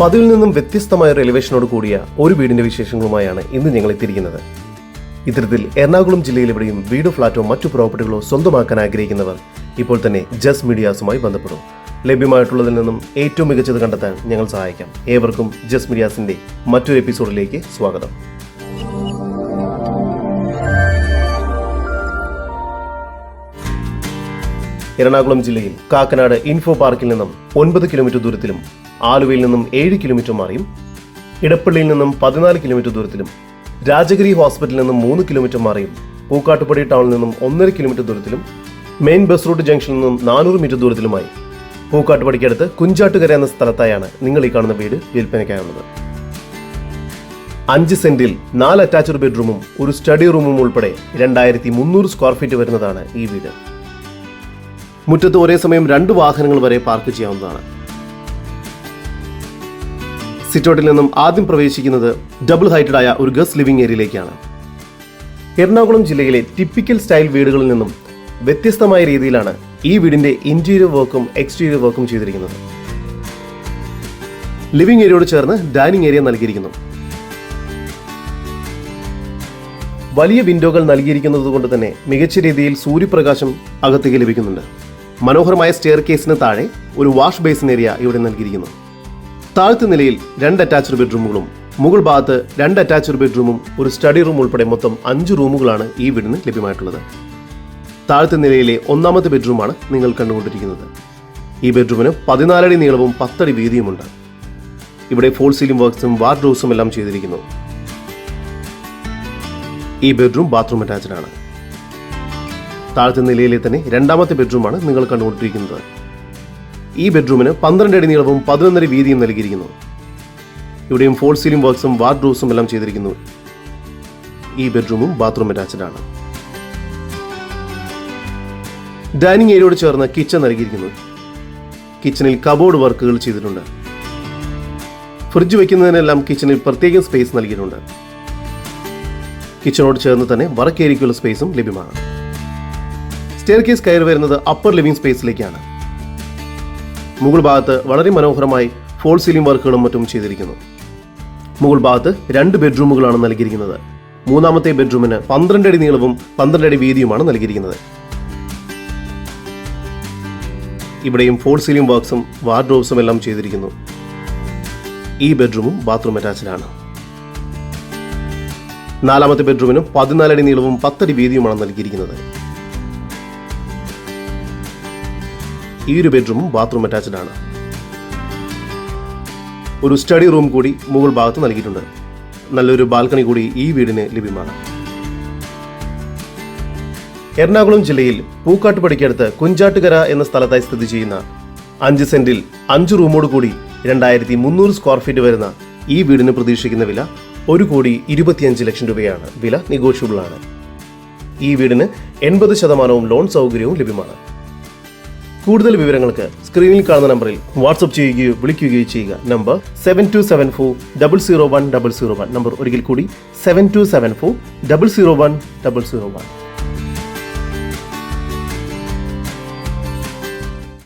പതിവിൽ നിന്നും വ്യത്യസ്തമായ റെലിവേഷനോട് കൂടിയ ഒരു വീടിന്റെ വിശേഷങ്ങളുമായാണ് ഇന്ന് ഞങ്ങൾ എത്തിയിരിക്കുന്നത്. ഇത്തരത്തിൽ എറണാകുളം ജില്ലയിൽ എവിടെയും വീടോ ഫ്ളാറ്റോ മറ്റു പ്രോപ്പർട്ടികളോ സ്വന്തമാക്കാൻ ആഗ്രഹിക്കുന്നവർ ഇപ്പോൾ തന്നെ ജസ് മീഡിയാസുമായി ബന്ധപ്പെടും. ലഭ്യമായിട്ടുള്ളതിൽ നിന്നും ഏറ്റവും മികച്ചത് കണ്ടെത്താൻ ഞങ്ങൾ സഹായിക്കാം. ഏവർക്കും ജസ് മീഡിയാസിന്റെ മറ്റൊരു എപ്പിസോഡിലേക്ക് സ്വാഗതം. എറണാകുളം ജില്ലയിൽ കാക്കനാട് ഇൻഫോ പാർക്കിൽ നിന്നും ഒൻപത് കിലോമീറ്റർ ദൂരത്തിലും ആലുവയിൽ നിന്നും ഏഴ് കിലോമീറ്റർ മാറിയും ഇടപ്പള്ളിയിൽ നിന്നും പതിനാല് കിലോമീറ്റർ ദൂരത്തിലും രാജഗിരി ഹോസ്പിറ്റലിൽ നിന്നും മൂന്ന് കിലോമീറ്റർ മാറിയും പൂക്കാട്ടുപടി ടൗണിൽ നിന്നും ഒന്നര കിലോമീറ്റർ ദൂരത്തിലും മെയിൻ ബസ് റൂട്ട് ജംഗ്ഷനിൽ നിന്നും നാനൂറ് മീറ്റർ ദൂരത്തിലുമായി. പൂക്കാട്ടുപടിക്കടുത്ത് കുഞ്ചാട്ടുകര എന്ന സ്ഥലത്തായാണ് നിങ്ങൾ ഈ കാണുന്ന വീട് വിൽപ്പനയ്ക്കായുള്ളത്. അഞ്ച് സെന്റിൽ നാല് അറ്റാച്ച്ഡ് ബെഡ്റൂമും ഒരു സ്റ്റഡി റൂമും ഉൾപ്പെടെ രണ്ടായിരത്തി മുന്നൂറ് സ്ക്വയർ ഫീറ്റ് വരുന്നതാണ് ഈ വീട്. മുറ്റത്ത് ഒരേ സമയം രണ്ട് വാഹനങ്ങൾ വരെ പാർക്ക് ചെയ്യാവുന്നതാണ്. സിറ്റോട്ടിൽ നിന്നും ആദ്യം പ്രവേശിക്കുന്നത് ഡബിൾ ഹൈറ്റഡായ ഒരു ഗസ് ലിവിംഗ് ഏരിയയിലേക്കാണ്. എറണാകുളം ജില്ലയിലെ ടിപ്പിക്കൽ സ്റ്റൈൽ വീടുകളിൽ നിന്നും വ്യത്യസ്തമായ രീതിയിലാണ് ഈ വീടിന്റെ ഇന്റീരിയർ വർക്കും എക്സ്റ്റീരിയർ വർക്കും ചെയ്തിരിക്കുന്നത്. ലിവിംഗ് ഏരിയയോട് ചേർന്ന് ഡൈനിങ് ഏരിയ നൽകിയിരിക്കുന്നു. വലിയ വിൻഡോകൾ നൽകിയിരിക്കുന്നത് കൊണ്ട് തന്നെ മികച്ച രീതിയിൽ സൂര്യപ്രകാശം അകത്തേക്ക് ലഭിക്കുന്നുണ്ട്. മനോഹരമായ സ്റ്റെയർ കേസിന് താഴെ ഒരു വാഷ് ബേസിൻ ഏരിയ ഇവിടെ നൽകിയിരിക്കുന്നു. താഴത്തെ നിലയിൽ രണ്ട് അറ്റാച്ച്ഡ് ബെഡ്റൂമുകളും മുകൾ ഭാഗത്ത് രണ്ട് അറ്റാച്ച്ഡ് ബെഡ്റൂമും ഒരു സ്റ്റഡി റൂം ഉൾപ്പെടെ മൊത്തം അഞ്ച് റൂമുകളാണ് ഈ വീടിന് ലഭ്യമായിട്ടുള്ളത്. താഴത്തെ നിലയിലെ ഒന്നാമത്തെ ബെഡ്റൂമാണ് നിങ്ങൾ കണ്ടുകൊണ്ടിരിക്കുന്നത്. ഈ ബെഡ്റൂമിന് പതിനാലടി നീളവും പത്തടി വീതിയുമുണ്ട്. ഇവിടെ ഫോൾ സീലിംഗ് വർക്ക്സും വാർഡ്രോസും എല്ലാം ചെയ്തിരിക്കുന്നു. ഈ ബെഡ്റൂം ബാത്റൂം അറ്റാച്ച്ഡ് ആണ്. താഴത്തെ നിലയിലെ തന്നെ രണ്ടാമത്തെ ബെഡ്റൂമാണ് നിങ്ങൾ കണ്ടുകൊണ്ടിരിക്കുന്നത്. ഈ ബെഡ്റൂമിന് പന്ത്രണ്ട് അടി നീളവും പതിനൊന്നര വീതിയും നൽകിയിരിക്കുന്നു. ഇവിടെയും ഫോൾ സീലിംഗ് വർക്ക്സും വാർഡ്രോസും എല്ലാം ചെയ്തിരിക്കുന്നു. ഈ ബെഡ്റൂമും ബാത്റൂം അറ്റാച്ച്ഡ് ആണ്. ഡൈനിങ് ഏരിയയോട് ചേർന്ന് കിച്ചൺ നൽകിയിരിക്കുന്നു. കിച്ചണിൽ കബോർഡ് വർക്കുകൾ ചെയ്തിട്ടുണ്ട്. ഫ്രിഡ്ജ് വയ്ക്കുന്നതിനെല്ലാം കിച്ചണിൽ പ്രത്യേകം സ്പേസ് നൽകിയിട്ടുണ്ട്. കിച്ചണോട് ചേർന്ന് തന്നെ വർക്ക് സ്പേസും ലഭ്യമാണ്. സ്റ്റെയർ കേസ് കയറി വരുന്നത് അപ്പർ ലിവിംഗ് സ്പേസിലേക്കാണ് മുകൾ ഭാഗത്ത് വളരെ മനോഹരമായി ഫോൾ സീലിംഗ് വർക്കുകളും മറ്റും ചെയ്തിരിക്കുന്നു. മുകൾ ഭാഗത്ത് രണ്ട് ബെഡ്റൂമുകളാണ് നൽകിയിരിക്കുന്നത്. മൂന്നാമത്തെ ബെഡ്റൂമിന് പന്ത്രണ്ട് അടി നീളവും പന്ത്രണ്ട് അടി വീതിയുമാണ് നൽകിയിരിക്കുന്നത്. ഇവിടെയും ഫോൾ സീലിംഗ് വർക്ക്സും വാർഡ്രോബ്സും എല്ലാം ചെയ്തിരിക്കുന്നു. ഈ ബെഡ്റൂമും ബാത്റൂം അറ്റാച്ചിലാണ് നാലാമത്തെ ബെഡ്റൂമിനും പതിനാലടി നീളവും പത്തടി വീതിയുമാണ് നൽകിയിരിക്കുന്നത്. ഈ ഒരു ബെഡ്റൂമും ബാത്റൂം അറ്റാച്ച്ഡ് ആണ്. ഒരു സ്റ്റഡി റൂം കൂടി മുകൾ ഭാഗത്ത് നൽകിയിട്ടുണ്ട്. നല്ലൊരു ബാൽക്കണി കൂടി ഈ വീടിന് ലഭ്യമാണ്. എറണാകുളം ജില്ലയിൽ പൂക്കാട്ടുപടിക്കടുത്ത് കുഞ്ചാട്ടുകര എന്ന സ്ഥലത്തായി സ്ഥിതി ചെയ്യുന്ന അഞ്ച് സെന്റിൽ അഞ്ച് റൂമോട് കൂടി രണ്ടായിരത്തി മുന്നൂറ് സ്ക്വയർ ഫീറ്റ് വരുന്ന ഈ വീടിന് പ്രതീക്ഷിക്കുന്ന വില ഒരു കോടി ഇരുപത്തിയഞ്ച് ലക്ഷം രൂപയാണ്. വില നെഗോഷ്യബിൾ ആണ്. ഈ വീടിന് എൺപത് ശതമാനവും ലോൺ സൗകര്യവും ലഭ്യമാണ്. കൂടുതൽ വിവരങ്ങൾക്ക് സ്ക്രീനിൽ കാണുന്ന നമ്പറിൽ വാട്സ്ആപ്പ് ചെയ്യുകയോ വിളിക്കുകയോ ചെയ്യുക. Number seven two seven four double zero one double zero one number ഒരിക്കൽ കൂടി seven two seven four double zero one double zero one